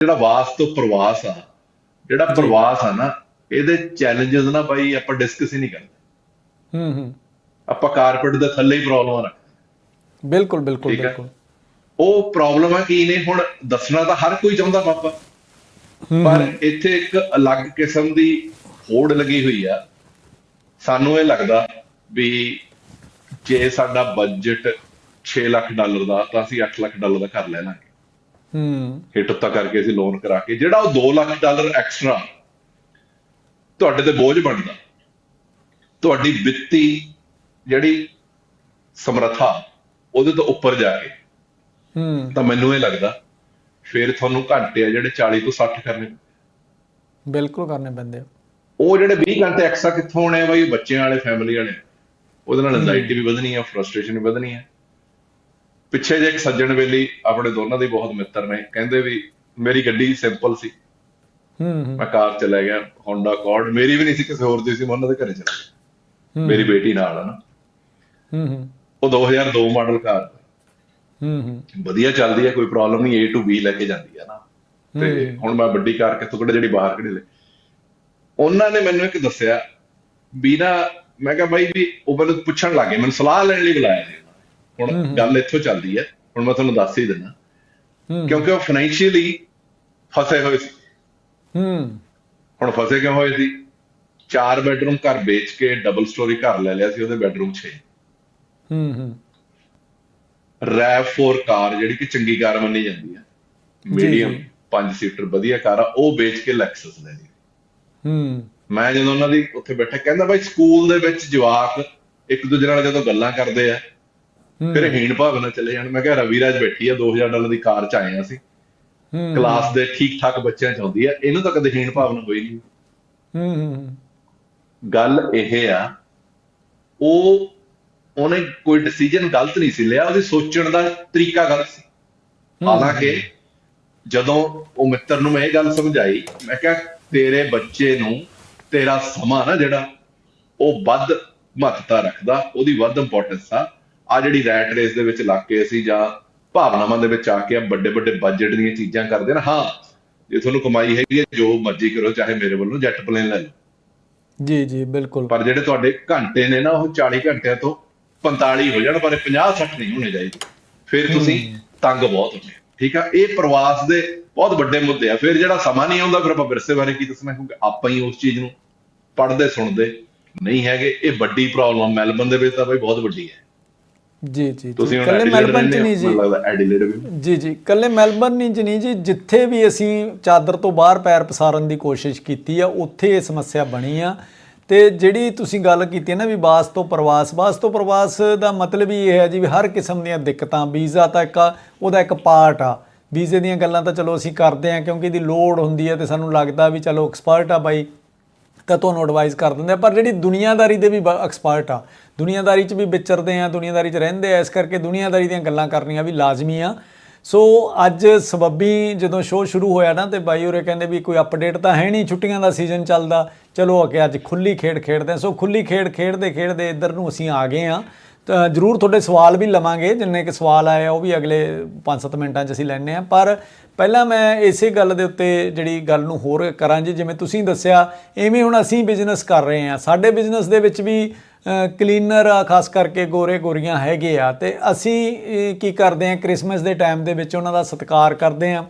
ਜਿਹੜਾ ਵਾਸ ਤੋਂ ਪ੍ਰਵਾਸ ਆ ਜਿਹੜਾ ਪ੍ਰਵਾਸ ਆ ਨਾ ਇਹਦੇ ਚੈਲੰਜਸ ਨਾ ਬਾਈ ਆਪਾਂ ਡਿਸਕਸ ਹੀ ਨਹੀਂ ਕਰਦੇ। ਹੂੰ ਹੂੰ। ਆਪਾਂ ਕਾਰਪੇਟ ਦੇ ਥੱਲੇ ਹੀ ਪ੍ਰੋਬਲਮ ਰੱਖ ਬਿਲਕੁਲ ਬਿਲਕੁਲ। ਬਿਲਕੁਲ। ਉਹ ਪ੍ਰੋਬਲਮ ਆ ਕੀ ਨੇ? ਹੁਣ ਦੱਸਣਾ ਤਾਂ ਹਰ ਕੋਈ ਚਾਹੁੰਦਾ ਪਾਪਾ ਪਰ ਇੱਥੇ ਇੱਕ ਅਲੱਗ ਕਿਸਮ ਦੀ ਹੋੜ ਲੱਗੀ ਹੋਈ ਆ। ਸਾਨੂੰ ਇਹ ਲੱਗਦਾ ਵੀ ਜੇ ਸਾਡਾ ਬਜਟ 6 ਲੱਖ ਡਾਲਰ ਦਾ ਤਾਂ ਅਸੀਂ 8 ਲੱਖ ਡਾਲਰ ਦਾ ਘਰ ਲੈ ਲਾਂਗੇ। ਹੂੰ। ਹਿੱਟ ਉੱਤਾ ਕਰਕੇ ਅਸੀਂ ਲੋਨ ਕਰਾ ਕੇ ਜਿਹੜਾ ਉਹ 2 ਲੱਖ ਡਾਲਰ ਐਕਸਟਰਾ ਤੁਹਾਡੇ ਤੇ ਬੋਝ ਬਣਦਾ। ਤੁਹਾਡੀ ਵਿੱਤੀ ਜਿਹੜੀ ਸਮਰੱਥਾ ਉਹਦੇ ਤੋਂ ਉੱਪਰ ਜਾ ਕੇ। ਹੂੰ। ਤਾਂ ਮੈਨੂੰ ਇਹ ਲੱਗਦਾ ਫਿਰ ਤੁਹਾਨੂੰ ਘੰਟੇ ਆ ਜਿਹੜੇ 40 ਤੋਂ 60 ਕਰਨੇ ਬਿਲਕੁਲ ਕਰਨੇ ਪੈਂਦੇ ਉਹ ਜਿਹੜੇ 20 ਘੰਟੇ ਐਕਸਟਰਾ ਕਿੱਥੋਂ ਆਉਣੇ ਆ ਬਾਈ? ਬੱਚਿਆਂ ਵਾਲੇ ਫੈਮਿਲੀ ਵਾਲੇ। ਉਹਦੇ ਨਾਲ ਐਂਜ਼ਾਈਟੀ ਵੀ ਵਧਣੀ ਆ ਫਰਸਟ੍ਰੇਸ਼ਨ ਵੀ ਵਧਣੀ ਆ। ਪਿੱਛੇ ਜੇ ਇੱਕ ਸੱਜਣ ਵੇਲੀ ਆਪਣੇ ਦੋਨਾਂ ਦੇ ਬਹੁਤ ਮਿੱਤਰ ਨੇ ਕਹਿੰਦੇ ਵੀ ਮੇਰੀ ਗੱਡੀ ਸਿੰਪਲ ਸੀ। ਹੂੰ ਹੂੰ। ਮੈਂ ਕਾਰ ਚ ਲੈ ਗਿਆ ਹੋਂਡਾ ਅਕੋਰਡ ਮੇਰੀ ਵੀ ਨਹੀਂ ਸੀ ਕਿਸੇ ਹੋਰ ਦੀ ਸੀ ਮੈਂ ਉਹਨਾਂ ਦੇ ਘਰੇ ਚਲਾ ਗਿਆ। ਹੂੰ, ਮੇਰੀ ਬੇਟੀ ਨਾਲ ਨਾ ਹੂੰ ਹੂੰ। ਉਹ 2002 ਮਾਡਲ ਕਾਰ। ਹੂੰ ਹੂੰ। ਵਧੀਆ ਚੱਲਦੀ ਹੈ ਕੋਈ ਪ੍ਰੋਬਲਮ ਨਹੀਂ A to B ਲੈ ਕੇ ਜਾਂਦੀ ਹੈ ਨਾ। ਤੇ ਹੂੰ। ਹੁਣ ਮੈਂ ਵੱਡੀ ਕਾਰ ਕਿੱਥੋਂ ਕਿਹੜੇ ਜਿਹੜੀ ਬਾਹਰ ਕਿਹੜੇ ਲੈ। ਉਹਨਾਂ ਨੇ ਮੈਨੂੰ ਇੱਕ ਦੱਸਿਆ ਵੀ ਨਾ ਮੈਂ ਕਿਹਾ ਬਾਈ ਵੀ ਉਹ ਮੈਨੂੰ ਪੁੱਛਣ ਲੱਗੇ ਮੈਨੂੰ ਸਲਾਹ ਲੈਣ ਲਈ ਬੁਲਾਇਆ ਸੀ। ਹੂੰ, ਹੁਣ। ਗੱਲ ਇੱਥੋਂ ਚੱਲਦੀ ਹੈ ਹੁਣ ਮੈਂ ਤੁਹਾਨੂੰ ਦੱਸ ਹੀ ਦਿੰਦਾ। ਕਿਉਂਕਿ ਉਹ ਫਾਈਨੈਂਸ਼ੀਅਲੀ ਫਸੇ ਹੋਏ ਸੀ। ਹੂੰ। ਹੁਣ ਫਸੇ ਕਿਉਂ ਹੋਏ ਸੀ? ਚਾਰ ਬੈਡਰੂਮ ਘਰ ਵੇਚ ਕੇ ਡਬਲ ਸਟੋਰੀ ਘਰ ਲੈ ਲਿਆ ਸੀ ਉਹਦੇ ਬੈਡਰੂਮ 6 ਹੂੰ ਹੂੰ। ਰੈਵ4 ਕਾਰ ਜਿਹੜੀ ਕਿ ਚੰਗੀ ਕਾਰ ਮੰਨੀ ਜਾਂਦੀ ਹੈ। ਮੀਡੀਅਮ ਜੀ। 5 ਸੀਟਰ ਵਧੀਆ ਕਾਰ ਆ ਉਹ ਵੇਚ ਕੇ ਲੈਕਸਸ ਲੈ ਲਈ। ਹੂੰ। ਮੈਂ ਜਦੋਂ ਉਹਨਾਂ ਦੀ ਉੱਥੇ ਬੈਠਾ ਕਹਿੰਦਾ ਬਾਈ ਸਕੂਲ ਦੇ ਵਿੱਚ ਜਵਾਕ ਇੱਕ ਦੂਜੇ ਨਾਲ ਜਦੋਂ ਗੱਲਾਂ ਕਰਦੇ ਆ ਫਿਰ ਹੀਣ ਭਾਵਨਾ ਚਲੇ ਜਾਣ। ਮੈਂ ਕਿਹਾ ਰਵੀਰਾਜ ਬੈਠੀ ਆ 2000 ਡਾਲਰ ਦੀ ਕਾਰ ਚ ਆਏ ਆ ਅਸੀਂ। ਹੂੰ, ਕਲਾਸ ਦੇ ਠੀਕ ਠਾਕ ਬੱਚਿਆਂ ਚ ਆਉਂਦੀ ਆ। ਇਹਨੂੰ ਤਾਂ ਕਦੇ ਹੀਣ ਭਾਵਨਾ ਹੋਈ ਨਹੀਂ। ਹੂੰ ਹੂੰ ਗੱਲ ਇਹ ਆ ਉਹ ਉਹਨੇ ਕੋਈ ਡਿਸੀਜਨ ਗਲਤ ਨਹੀਂ ਸੀ ਲਿਆ। ਉਹਦੀ ਸੋਚਣ ਦਾ ਤਰੀਕਾ ਗਲਤ ਸੀ। ਹਾਲਾਂਕਿ ਜਦੋਂ ਉਹ ਮਿੱਤਰ ਨੂੰ ਮੈਂ ਇਹ ਗੱਲ ਸਮਝਾਈ ਮੈਂ ਕਿਹਾ ਤੇਰੇ ਬੱਚੇ ਨੂੰ ਤੇਰਾ ਸਮਾਂ ਨਾ ਜਿਹੜਾ ਉਹ ਵੱਧ ਮਹੱਤਤਾ ਰੱਖਦਾ ਉਹਦੀ ਵੱਧ ਇੰਪੋਰਟੈਂਸ ਆ। ਆ ਜਿਹੜੀ ਰੈਟ ਰੇਸ ਦੇ ਵਿੱਚ ਲੱਗ ਕੇ ਅਸੀਂ ਜਾਂ ਭਾਵਨਾਵਾਂ ਦੇ ਵਿੱਚ ਆ ਕੇ ਆ ਵੱਡੇ ਵੱਡੇ ਬਜਟ ਦੀਆਂ ਚੀਜ਼ਾਂ ਕਰਦੇ ਨਾ ਹਾਂ ਜੇ ਤੁਹਾਨੂੰ ਕਮਾਈ ਹੈਗੀ ਹੈ ਜੋ ਮਰਜ਼ੀ ਕਰੋ ਚਾਹੇ ਮੇਰੇ ਵੱਲੋਂ ਜੈਟ ਪਲੇਨ ਲੈ ਲਓ। ਜੀ ਜੀ ਬਿਲਕੁਲ। ਪਰ ਜਿਹੜੇ ਤੁਹਾਡੇ ਘੰਟੇ ਨੇ ਨਾ ਉਹ 40 ਘੰਟਿਆਂ ਤੋਂ 45 ਹੋ ਜਾਣ ਪਰ 50 60 ਨਹੀਂ ਹੋਣੇ ਚਾਹੀਦੇ। ਫਿਰ ਤੁਸੀਂ ਤੰਗ ਬਹੁਤ ਹੋ। ਠੀਕ ਆ? ਇਹ ਪ੍ਰਵਾਸ ਦੇ ਬਹੁਤ ਵੱਡੇ ਮੁੱਦੇ ਆ। ਫਿਰ ਜਿਹੜਾ ਸਮਾਂ ਨਹੀਂ ਆਉਂਦਾ ਫਿਰ ਆਪਾਂ ਵਿਰਸੇ ਬਾਰੇ ਕੀ ਦੱਸਣਾ? ਕਿਉਂਕਿ ਆਪਾਂ ਹੀ ਉਸ ਚੀਜ਼ ਨੂੰ ਪੜ੍ਹਦੇ ਸੁਣਦੇ ਨਹੀਂ ਹੈਗੇ। ਇਹ ਵੱਡੀ ਪ੍ਰੋਬਲਮ ਮੈਲਬਨ ਦੇ ਵਿੱਚ ਤਾਂ ਬਈ ਬਹੁਤ ਵੱਡੀ ਹੈ। ਜੀ ਜੀ ਤੁਸੀਂ ਕੱਲੇ ਮੈਲਬਨ ਚ ਨਹੀਂ ਜੀ। ਐਡੀਲੇਡ ਵੀ? ਜੀ ਜੀ। ਕੱਲੇ ਮੈਲਬਨ ਨਹੀਂ ਚ ਨਹੀਂ ਜੀ। ਜਿੱਥੇ ਵੀ ਅਸੀਂ ਚਾਦਰ ਤੋਂ ਬਾਹਰ ਪੈਰ ਪਸਾਰਨ ਦੀ ਕੋਸ਼ਿਸ਼ ਕੀਤੀ ਆ ਉੱਥੇ ਇਹ ਸਮੱਸਿਆ ਬਣੀ ਆ। ਤੇ ਜਿਹੜੀ ਤੁਸੀਂ ਗੱਲ ਕੀਤੀ ਨਾ ਵੀ ਬਾਸ ਤੋਂ ਪ੍ਰਵਾਸ ਬਾਸ ਤੋਂ ਪ੍ਰਵਾਸ ਦਾ ਮਤਲਬ ਹੀ ਇਹ ਹੈ ਜੀ ਵੀ ਹਰ ਕਿਸਮ ਦੀਆਂ ਦਿੱਕਤਾਂ ਵੀਜ਼ਾ ਤਾਂ ਇੱਕ ਉਹਦਾ ਇੱਕ ਪਾਰਟ ਆ। ਵੀਜ਼ੇ ਦੀਆਂ ਗੱਲਾਂ ਤਾਂ ਚਲੋ ਅਸੀਂ ਕਰਦੇ ਆ ਕਿਉਂਕਿ ਇਹਦੀ ਲੋੜ ਹੁੰਦੀ ਹੈ ਤੇ ਸਾਨੂੰ ਲੱਗਦਾ ਵੀ ਚਲੋ ਐਕਸਪਰਟ ਆ ਬਾਈ। ਤਾਂ ਤੁਹਾਨੂੰ ਐਡਵਾਈਸ ਕਰ ਦਿੰਦੇ ਆ, ਪਰ ਜਿਹੜੀ ਦੁਨੀਆਦਾਰੀ ਦੇ ਵੀ ਐਕਸਪਰਟ ਆ, ਦੁਨੀਆਦਾਰੀ 'ਚ ਵੀ ਵਿਚਰਦੇ ਆ, ਦੁਨੀਆਦਾਰੀ 'ਚ ਰਹਿੰਦੇ ਆ, ਇਸ ਕਰਕੇ ਦੁਨੀਆਦਾਰੀ ਦੀਆਂ ਗੱਲਾਂ ਕਰਨੀਆਂ ਵੀ ਲਾਜ਼ਮੀ ਆ। ਸੋ ਅੱਜ ਸਬੱਬੀ ਜਦੋਂ ਸ਼ੋਅ ਸ਼ੁਰੂ ਹੋਇਆ ਨਾ, ਤੇ ਬਾਈ ਹੋਰੇ ਕਹਿੰਦੇ ਵੀ ਕੋਈ ਅਪਡੇਟ ਤਾਂ ਹੈ ਨਹੀਂ, ਛੁੱਟੀਆਂ ਦਾ ਸੀਜ਼ਨ ਚੱਲਦਾ। ਚਲੋ, ਅੱਗੇ ਅੱਜ ਖੁੱਲੀ ਖੇਡ ਖੇਡਦੇ ਆ। ਸੋ ਖੁੱਲੀ ਖੇਡ ਖੇਡਦੇ ਖੇਡਦੇ ਇੱਧਰ ਨੂੰ ਅਸੀਂ ਆ ਗਏ ਆ। ਤਾਂ ਜਰੂਰ ਤੁਹਾਡੇ ਸਵਾਲ ਵੀ ਲਵਾਂਗੇ, ਜਿੰਨੇ ਕਿ ਸਵਾਲ ਆਏ ਆ, ਉਹ ਵੀ ਅਗਲੇ 5-7 ਮਿੰਟਾਂ 'ਚ ਅਸੀਂ ਲੈਣੇ ਆ ਪਰ ਪਹਿਲਾਂ ਮੈਂ ਇਸੇ ਗੱਲ ਦੇ ਉੱਤੇ ਜਿਹੜੀ ਗੱਲ ਨੂੰ ਹੋਰ ਕਰਾਂ ਜੀ, ਜਿਵੇਂ ਤੁਸੀਂ ਦੱਸਿਆ, ਐਵੇਂ ਹੁਣ ਅਸੀਂ ਬਿਜ਼ਨਸ ਕਰ ਰਹੇ ਆ ਸਾਡੇ ਬਿਜ਼ਨਸ ਦੇ ਵਿੱਚ ਵੀ ਕਲੀਨਰ ਆ, ਖਾਸ ਕਰਕੇ ਗੋਰੇ ਗੋਰੀਆਂ ਹੈਗੇ ਆ। ਤੇ ਅਸੀਂ ਕੀ ਕਰਦੇ ਆ ਕ੍ਰਿਸਮਸ ਦੇ ਟਾਈਮ ਦੇ ਵਿੱਚ ਉਹਨਾਂ ਦਾ ਸਤਿਕਾਰ ਕਰਦੇ ਆ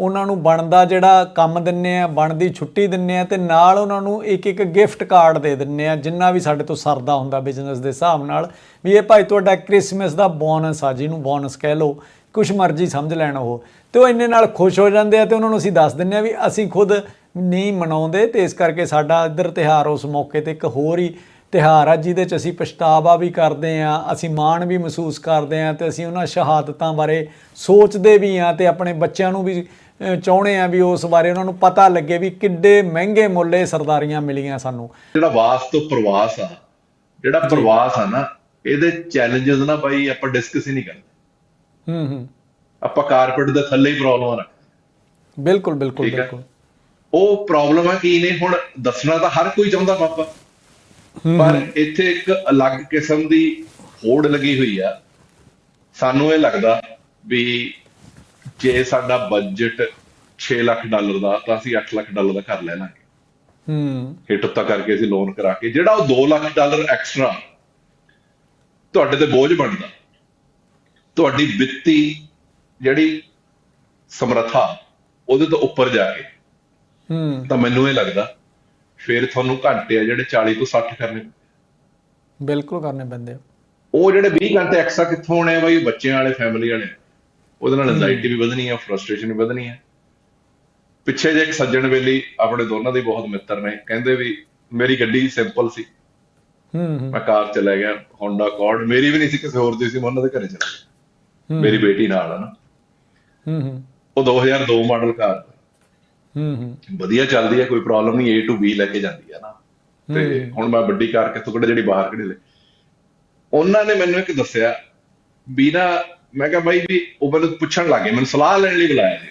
ਉਹਨਾਂ ਨੂੰ ਬਣਦਾ ਜਿਹੜਾ ਕੰਮ ਦਿੰਨੇ ਆ, ਬਣਦੀ ਛੁੱਟੀ ਦਿੰਨੇ ਆ ਤੇ ਨਾਲ ਉਹਨਾਂ ਨੂੰ ਇੱਕ ਇੱਕ ਗਿਫਟ ਕਾਰਡ ਦੇ ਦਿੰਨੇ ਆ, ਜਿੰਨਾ ਵੀ ਸਾਡੇ ਤੋਂ ਸਰਦਾ ਹੁੰਦਾ ਬਿਜ਼ਨਸ ਦੇ ਹਿਸਾਬ ਨਾਲ, ਵੀ ਇਹ ਭਾਈ ਤੁਹਾਡਾ ਕ੍ਰਿਸਮਸ ਦਾ ਬੋਨਸ ਆ, ਜਿਹਨੂੰ ਬੋਨਸ ਕਹਿ ਲਓ, ਕੁਛ ਮਰਜ਼ੀ ਸਮਝ ਲੈਣ ਉਹ। ਤੇ ਉਹ ਇੰਨੇ ਨਾਲ ਖੁਸ਼ ਹੋ ਜਾਂਦੇ ਆ ਤੇ ਉਹਨਾਂ ਨੂੰ ਅਸੀਂ ਦੱਸ ਦਿੰਨੇ ਆ ਵੀ ਅਸੀਂ ਖੁਦ ਨਹੀਂ ਮਨਾਉਂਦੇ ਤੇ ਇਸ ਕਰਕੇ ਸਾਡਾ ਇੱਧਰ ਤਿਹਾਰ ਉਸ ਮੌਕੇ ਤੇ ਇੱਕ ਹੋਰ ਹੀ ਤਿਹਾਰ ਆ, ਜਿਹਦੇ ਚ ਅਸੀਂ ਪਛਤਾਵਾ ਵੀ ਕਰਦੇ ਆ, ਅਸੀਂ ਮਾਣ ਵੀ ਮਹਿਸੂਸ ਕਰਦੇ ਆ ਤੇ ਅਸੀਂ ਉਹਨਾਂ ਸ਼ਹਾਦਤਾਂ ਬਾਰੇ ਸੋਚਦੇ ਵੀ ਆ ਤੇ ਆਪਣੇ ਬੱਚਿਆਂ ਨੂੰ ਵੀ ਚਾਹੁੰਦੇ ਆ ਵੀ ਉਸ ਬਾਰੇ ਉਹਨਾਂ ਨੂੰ ਪਤਾ ਲੱਗੇ ਵੀ ਕਿੱਡੇ ਮਹਿੰਗੇ ਮੁੱਲੇ ਸਰਦਾਰੀਆਂ ਮਿਲੀਆਂ ਸਾਨੂੰ। ਜਿਹੜਾ ਵਾਸ ਤੋਂ ਪ੍ਰਵਾਸ ਆ ਜਿਹੜਾ ਪ੍ਰਵਾਸ ਆ ਨਾ ਇਹਦੇ ਚੈਲੰਜਸ ਨਾ ਬਾਈ ਆਪਾਂ ਡਿਸਕਸ ਹੀ ਨਹੀਂ ਕਰਦੇ। ਹੂੰ ਹੂੰ। ਆਪਾਂ ਕਾਰਪੇਟ ਦੇ ਥੱਲੇ ਹੀ ਪ੍ਰੋਬਲਮ ਰੱਖ ਬਿਲਕੁਲ ਬਿਲਕੁਲ। ਬਿਲਕੁਲ। ਉਹ ਪ੍ਰੋਬਲਮ ਆ ਕੀ ਨੇ? ਹੁਣ ਦੱਸਣਾ ਤਾਂ ਹਰ ਕੋਈ ਚਾਹੁੰਦਾ ਪਾਪਾ। ਪਰ ਇੱਥੇ ਇੱਕ ਅਲੱਗ ਕਿਸਮ ਦੀ ਹੋੜ ਲੱਗੀ ਹੋਈ ਆ। ਸਾਨੂੰ ਇਹ ਲੱਗਦਾ ਵੀ ਜੇ ਸਾਡਾ ਬਜਟ 6 ਲੱਖ ਡਾਲਰ ਦਾ ਤਾਂ ਅਸੀਂ 8 ਲੱਖ ਡਾਲਰ ਦਾ ਘਰ ਲੈ ਲਾਂਗੇ। ਹੂੰ। ਹਿੱਟ ਉੱਤਾ ਕਰਕੇ ਅਸੀਂ ਲੋਨ ਕਰਾ ਕੇ ਜਿਹੜਾ ਉਹ 2 ਲੱਖ ਡਾਲਰ ਐਕਸਟਰਾ ਤੁਹਾਡੇ ਤੇ ਬੋਝ ਬਣਦਾ। ਤੁਹਾਡੀ ਵਿੱਤੀ ਜਿਹੜੀ ਸਮਰੱਥਾ ਉਹਦੇ ਤੋਂ ਉੱਪਰ ਜਾ ਕੇ। ਹੂੰ। ਤਾਂ ਮੈਨੂੰ ਇਹ ਲੱਗਦਾ ਫਿਰ ਤੁਹਾਨੂੰ ਘੰਟੇ ਆ ਜਿਹੜੇ 40 ਤੋਂ 60 ਕਰਨੇ। ਬਿਲਕੁਲ ਕਰਨੇ ਪੈਂਦੇ ਉਹ ਜਿਹੜੇ 20 ਘੰਟੇ ਐਕਸਟਰਾ ਕਿੱਥੋਂ ਆਉਣੇ ਆ ਬਾਈ? ਬੱਚਿਆਂ ਵਾਲੇ ਫੈਮਿਲੀ ਵਾਲੇ। ਉਹਦੇ ਨਾਲ ਐਂਜ਼ਾਈਟੀ ਵੀ ਵਧਣੀ ਆ ਫਰਸਟ੍ਰੇਸ਼ਨ ਵੀ ਵਧਣੀ ਆ। ਪਿੱਛੇ ਜੇ ਇੱਕ ਸੱਜਣ ਵੇਲੀ ਆਪਣੇ ਦੋਨਾਂ ਦੇ ਬਹੁਤ ਮਿੱਤਰ ਨੇ। ਕਹਿੰਦੇ ਵੀ ਮੇਰੀ ਗੱਡੀ ਸਿੰਪਲ ਸੀ। ਹੂੰ ਹੂੰ। ਮੈਂ ਕਾਰ ਚ ਲੈ ਗਿਆ ਹੋਂਡਾ ਅਕੋਰਡ ਮੇਰੀ ਵੀ ਨਹੀਂ ਸੀ ਕਿਸੇ ਹੋਰ ਦੀ ਸੀ ਮੈਂ ਉਹਨਾਂ ਦੇ ਘਰੇ ਚਲਾ ਗਿਆ ਹੂੰ। ਮੇਰੀ ਬੇਟੀ ਨਾਲ ਆ ਨਾ। ਹੂੰ ਹੂੰ। ਉਹ 2002 ਮਾਡਲ ਕਾਰ ਹੂੰ ਹੂੰ। ਵਧੀਆ ਚੱਲਦੀ ਹੈ ਕੋਈ ਪ੍ਰੋਬਲਮ ਨਹੀਂ A to B ਲੈ ਕੇ ਜਾਂਦੀ ਹੈ ਨਾ। ਤੇ ਹੂੰ। ਹੁਣ ਮੈਂ ਵੱਡੀ ਕਾਰ ਕਿੱਥੋਂ ਕੱਢ ਜਿਹੜੀ ਬਾਹਰ ਕੱਢੀ ਲੈ। ਉਹਨਾਂ ਨੇ ਮੈਨੂੰ ਇੱਕ ਦੱਸਿਆ ਵੀ ਨਾ ਮੈਂ ਕਿਹਾ ਬਾਈ ਵੀ ਉਹ ਮੈਨੂੰ ਪੁੱਛਣ ਲੱਗੇ ਮੈਨੂੰ ਸਲਾਹ ਲੈਣ ਲਈ ਬੁਲਾਇਆ ਸੀ।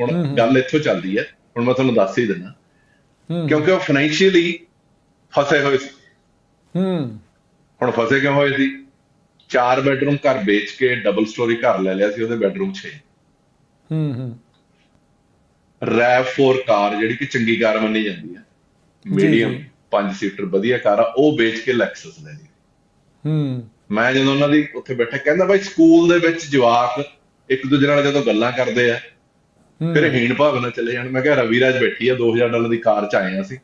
ਹੁਣ ਗੱਲ ਇੱਥੋਂ ਚੱਲਦੀ ਹੈ ਹੁਣ ਮੈਂ ਤੁਹਾਨੂੰ ਦੱਸ ਹੀ ਦਿੰਦਾ। ਕਿਉਂਕਿ ਉਹ ਫਾਈਨੈਂਸ਼ੀਅਲੀ ਫਸੇ ਹੋਏ ਸੀ। ਹੂੰ। ਹੁਣ ਫਸੇ ਕਿਉਂ ਹੋਏ ਸੀ? ਚਾਰ ਬੈਡਰੂਮ ਘਰ ਵੇਚ ਕੇ ਡਬਲ ਸਟੋਰੀ ਘਰ ਲੈ ਲਿਆ ਸੀ ਉਹਦੇ ਬੈਡਰੂਮ 6 ਹੂੰ ਹੂੰ। ਰੈਵ4 ਕਾਰ ਜਿਹੜੀ ਕਿ ਚੰਗੀ ਕਾਰ ਮੰਨੀ ਜਾਂਦੀ ਹੈ। ਜੀ, ਮੀਡੀਅਮ ਜੀ। 5 ਸੀਟਰ ਵਧੀਆ ਕਾਰ ਆ ਉਹ ਵੇਚ ਕੇ ਲੈਕਸਸ ਲੈ ਲਈ। ਹੂੰ। ਮੈਂ ਜਦੋਂ ਉਹਨਾਂ ਦੀ ਉੱਥੇ ਬੈਠਾ ਕਹਿੰਦਾ ਬਾਈ ਸਕੂਲ ਦੇ ਵਿੱਚ ਜਵਾਕ ਇੱਕ ਦੂਜੇ ਨਾਲ ਜਦੋਂ ਗੱਲਾਂ ਕਰਦੇ ਆ ਫਿਰ ਹੀਣ ਭਾਵਨਾ ਚਲੇ ਜਾਣ। ਮੈਂ ਕਿਹਾ ਰਵੀ ਰਾਜ ਬੈਠੀ ਆ 2000 ਡਾਲਰ ਦੀ ਕਾਰ ਚ ਆਏ ਆ ਅਸੀਂ।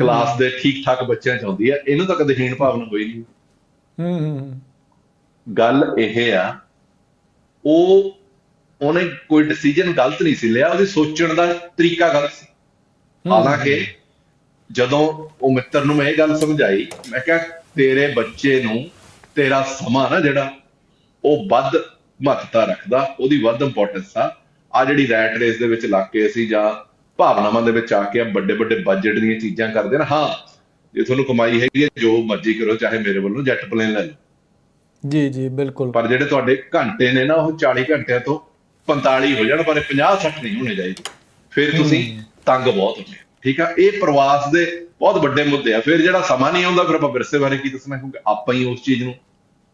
ਕਲਾਸ ਦੇ ਠੀਕ ਠਾਕ ਬੱਚਿਆਂ ਚ ਆਉਂਦੀ ਆ। ਇਹਨੂੰ ਤਾਂ ਕਦੇ ਹੀਣ ਭਾਵਨਾ ਹੋਈ ਨਹੀਂ। ਹੂੰ ਹੂੰ। ਗੱਲ ਇਹ ਆ ਉਹ ਉਹਨੇ ਕੋਈ ਡਿਸੀਜਨ ਗਲਤ ਨਹੀਂ ਸੀ ਲਿਆ। ਉਹਦੀ ਸੋਚਣ ਦਾ ਤਰੀਕਾ ਗਲਤ ਸੀ। ਹਾਲਾਂਕਿ ਜਦੋਂ ਉਹ ਮਿੱਤਰ ਨੂੰ ਮੈਂ ਇਹ ਗੱਲ ਸਮਝਾਈ ਮੈਂ ਕਿਹਾ ਤੇਰੇ ਬੱਚੇ ਨੂੰ ਤੇਰਾ ਸਮਾਂ ਨਾ ਜਿਹੜਾ ਉਹ ਵੱਧ ਮਹੱਤਤਾ ਰੱਖਦਾ ਉਹਦੀ ਵੱਧ ਇੰਪੋਰਟੈਂਸ ਆ। ਆ ਜਿਹੜੀ ਰੈਟ ਰੇਸ ਦੇ ਵਿੱਚ ਲੱਗ ਕੇ ਅਸੀਂ ਜਾਂ ਭਾਵਨਾਵਾਂ ਦੇ ਵਿੱਚ ਆ ਕੇ ਵੱਡੇ ਵੱਡੇ ਬਜਟ ਦੀਆਂ ਚੀਜ਼ਾਂ ਕਰਦੇ ਨਾ ਹਾਂ ਜੇ ਤੁਹਾਨੂੰ ਕਮਾਈ ਹੈਗੀ ਹੈ ਜੋ ਮਰਜ਼ੀ ਕਰੋ ਚਾਹੇ ਮੇਰੇ ਵੱਲੋਂ ਜੈਟ ਪਲੇਨ ਲੈ ਲਓ। ਜੀ ਜੀ ਬਿਲਕੁਲ। ਪਰ ਜਿਹੜੇ ਤੁਹਾਡੇ ਘੰਟੇ ਨੇ ਨਾ ਉਹ 40 ਘੰਟਿਆਂ ਤੋਂ 45 ਹੋ ਜਾਣ ਪਰ ਇਹ 50 60 ਨਹੀਂ ਹੋਣੇ ਚਾਹੀਦੇ। ਫਿਰ ਤੁਸੀਂ ਤੰਗ ਬਹੁਤ ਹੋਗੇ ਠੀਕ ਆ? ਇਹ ਪ੍ਰਵਾਸ ਦੇ ਬਹੁਤ ਵੱਡੇ ਮੁੱਦੇ ਆ। ਫਿਰ ਜਿਹੜਾ ਸਮਾਂ ਨਹੀਂ ਆਉਂਦਾ ਫਿਰ ਆਪਾਂ ਵਿਰਸੇ ਬਾਰੇ ਕੀ ਦੱਸਣਾ? ਕਿਉਂਕਿ ਆਪਾਂ ਹੀ ਉਸ ਚੀਜ਼ ਨੂੰ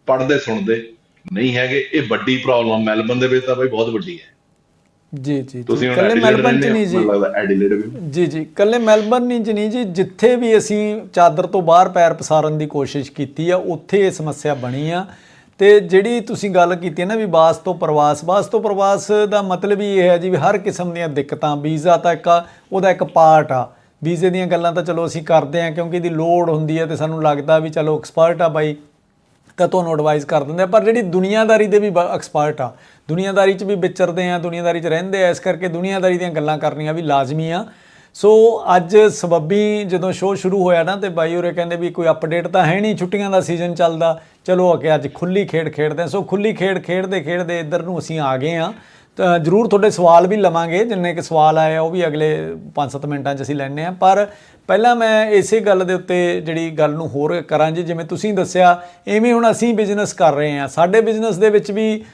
ਪੜ੍ਹਦੇ ਸੁਣਦੇ ਨਹੀਂ ਹੈਗੇ ਇਹ ਵੱਡੀ ਪ੍ਰੋਬਲਮ ਮੈਲਬਨ ਦੇ ਵਿੱਚ ਤਾਂ ਬਈ ਬਹੁਤ ਵੱਡੀ ਹੈ। ਜੀ ਜੀ ਤੁਸੀਂ ਕੱਲੇ ਮੈਲਬਨ ਚ ਨਹੀਂ ਜੀ। ਐਡੀਲੇਡ ਵੀ। ਜੀ ਜੀ। ਕੱਲੇ ਮੈਲਬਨ ਨਹੀਂ ਚ ਨਹੀਂ ਜੀ। ਜਿੱਥੇ ਵੀ ਅਸੀਂ ਚਾਦਰ ਤੋਂ ਬਾਹਰ ਪੈਰ ਪਸਾਰਨ ਦੀ ਕੋਸ਼ਿਸ਼ ਕੀਤੀ ਆ ਉੱਥੇ ਇਹ ਸਮੱਸਿਆ ਬਣੀ ਆ। ਤੇ ਜਿਹੜੀ ਤੁਸੀਂ ਗੱਲ ਕੀਤੀ ਹੈ ਨਾ ਵੀ ਬਾਸ ਤੋਂ ਪ੍ਰਵਾਸ ਬਾਸ ਤੋਂ ਪ੍ਰਵਾਸ ਦਾ ਮਤਲਬ ਹੀ ਇਹ ਹੈ ਜੀ ਵੀ ਹਰ ਕਿਸਮ ਦੀਆਂ ਦਿੱਕਤਾਂ ਵੀਜ਼ਾ ਤਾਂ ਇੱਕ ਉਹਦਾ ਇੱਕ ਪਾਰਟ ਆ। ਵੀਜ਼ੇ ਦੀਆਂ ਗੱਲਾਂ ਤਾਂ ਚਲੋ ਅਸੀਂ ਕਰਦੇ ਆ ਕਿਉਂਕਿ ਇਹਦੀ ਲੋੜ ਹੁੰਦੀ ਹੈ ਤੇ ਸਾਨੂੰ ਲੱਗਦਾ ਵੀ ਚਲੋ ਐਕਸਪਰਟ ਆ ਬਾਈ। ਤਾਂ ਤੁਹਾਨੂੰ ਐਡਵਾਈਸ ਕਰ ਦਿੰਦੇ ਆ, ਪਰ ਜਿਹੜੀ ਦੁਨੀਆਦਾਰੀ ਦੇ ਵੀ ਐਕਸਪਰਟ ਆ, ਦੁਨੀਆਦਾਰੀ 'ਚ ਵੀ ਵਿਚਰਦੇ ਆ, ਦੁਨੀਆਦਾਰੀ 'ਚ ਰਹਿੰਦੇ ਆ, ਇਸ ਕਰਕੇ ਦੁਨੀਆਦਾਰੀ ਦੀਆਂ ਗੱਲਾਂ ਕਰਨੀਆਂ ਵੀ ਲਾਜ਼ਮੀ ਆ। ਸੋ ਅੱਜ ਸਬੱਬੀ ਜਦੋਂ ਸ਼ੋਅ ਸ਼ੁਰੂ ਹੋਇਆ ਨਾ, ਤੇ ਬਾਈ ਹੋਰੇ ਕਹਿੰਦੇ ਵੀ ਕੋਈ ਅਪਡੇਟ ਤਾਂ ਹੈ ਨਹੀਂ ਛੁੱਟੀਆਂ ਦਾ ਸੀਜ਼ਨ ਚੱਲਦਾ, ਚਲੋ ਅੱਗੇ ਅੱਜ ਖੁੱਲੀ ਖੇਡ ਖੇਡਦੇ ਆ। ਸੋ ਖੁੱਲੀ ਖੇਡ ਖੇਡਦੇ ਖੇਡਦੇ ਇੱਧਰ ਨੂੰ ਅਸੀਂ ਆ ਗਏ ਆ। ਜਰੂਰ ਤੁਹਾਡੇ ਸਵਾਲ ਵੀ ਲਵਾਂਗੇ, ਜਿੰਨੇ ਕਿ ਸਵਾਲ ਆਏ ਆ, ਉਹ ਵੀ ਅਗਲੇ 5-7 ਮਿੰਟਾਂ 'ਚ ਅਸੀਂ ਲੈਣੇ ਆ ਪਰ ਪਹਿਲਾਂ ਮੈਂ ਇਸੇ ਗੱਲ ਦੇ ਉੱਤੇ ਜਿਹੜੀ ਗੱਲ ਨੂੰ ਹੋਰ ਕਰਾਂ ਜੀ, ਜਿਵੇਂ ਤੁਸੀਂ ਦੱਸਿਆ ਐਵੇਂ ਹੁਣ ਅਸੀਂ ਬਿਜ਼ਨਸ ਕਰ ਰਹੇ ਆ ਸਾਡੇ ਬਿਜ਼ਨਸ ਦੇ ਵਿੱਚ ਵੀ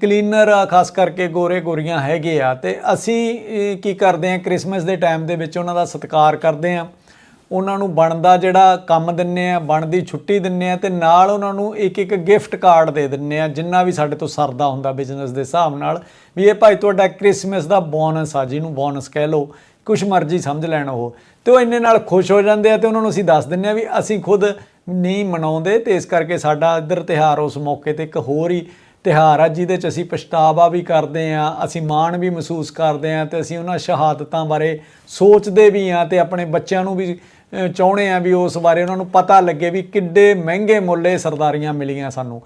ਕਲੀਨਰ ਆ, ਖਾਸ ਕਰਕੇ ਗੋਰੇ ਗੋਰੀਆਂ ਹੈਗੇ ਆ। ਤੇ ਅਸੀਂ ਕੀ ਕਰਦੇ ਆ ਕ੍ਰਿਸਮਸ ਦੇ ਟਾਈਮ ਦੇ ਵਿੱਚ ਉਹਨਾਂ ਦਾ ਸਤਿਕਾਰ ਕਰਦੇ ਆ ਉਹਨਾਂ ਨੂੰ ਬਣਦਾ ਜਿਹੜਾ ਕੰਮ ਦਿੰਨੇ ਆ, ਬਣਦੀ ਛੁੱਟੀ ਦਿੰਨੇ ਆ ਤੇ ਨਾਲ ਉਹਨਾਂ ਨੂੰ ਇੱਕ ਇੱਕ ਗਿਫਟ ਕਾਰਡ ਦੇ ਦਿੰਨੇ ਆ, ਜਿੰਨਾ ਵੀ ਸਾਡੇ ਤੋਂ ਸਰਦਾ ਹੁੰਦਾ ਬਿਜ਼ਨਸ ਦੇ ਹਿਸਾਬ ਨਾਲ ਵੀ ਇਹ ਭਾਈ ਤੁਹਾਡਾ ਕ੍ਰਿਸਮਸ ਦਾ ਬੋਨਸ ਆ, ਜਿਹਨੂੰ ਬੋਨਸ ਕਹਿ ਲਓ, ਕੁਛ ਮਰਜ਼ੀ ਸਮਝ ਲੈਣ ਉਹ। ਤੇ ਉਹ ਇੰਨੇ ਨਾਲ ਖੁਸ਼ ਹੋ ਜਾਂਦੇ ਆ ਤੇ ਉਹਨਾਂ ਨੂੰ ਅਸੀਂ ਦੱਸ ਦਿੰਨੇ ਆ ਵੀ ਅਸੀਂ ਖੁਦ ਨਹੀਂ ਮਨਾਉਂਦੇ ਤੇ ਇਸ ਕਰਕੇ ਸਾਡਾ ਇੱਧਰ ਤਿਹਾਰ ਉਸ ਮੌਕੇ ਤੇ ਇੱਕ ਹੋਰ ਹੀ ਤਿਹਾਰ ਆ, ਜਿਹਦੇ ਚ ਅਸੀਂ ਪਛਤਾਵਾ ਵੀ ਕਰਦੇ ਆ, ਅਸੀਂ ਮਾਣ ਵੀ ਮਹਿਸੂਸ ਕਰਦੇ ਆ ਤੇ ਅਸੀਂ ਉਹਨਾਂ ਸ਼ਹਾਦਤਾਂ ਬਾਰੇ ਸੋਚਦੇ ਵੀ ਆ ਤੇ ਆਪਣੇ ਬੱਚਿਆਂ ਨੂੰ ਵੀ ਚਾਹੁੰਦੇ ਆ ਵੀ ਉਸ ਬਾਰੇ ਉਹਨਾਂ ਨੂੰ ਪਤਾ ਲੱਗੇ ਵੀ ਕਿੱਡੇ ਮਹਿੰਗੇ ਮੁੱਲੇ ਸਰਦਾਰੀਆਂ ਮਿਲੀਆਂ ਸਾਨੂੰ।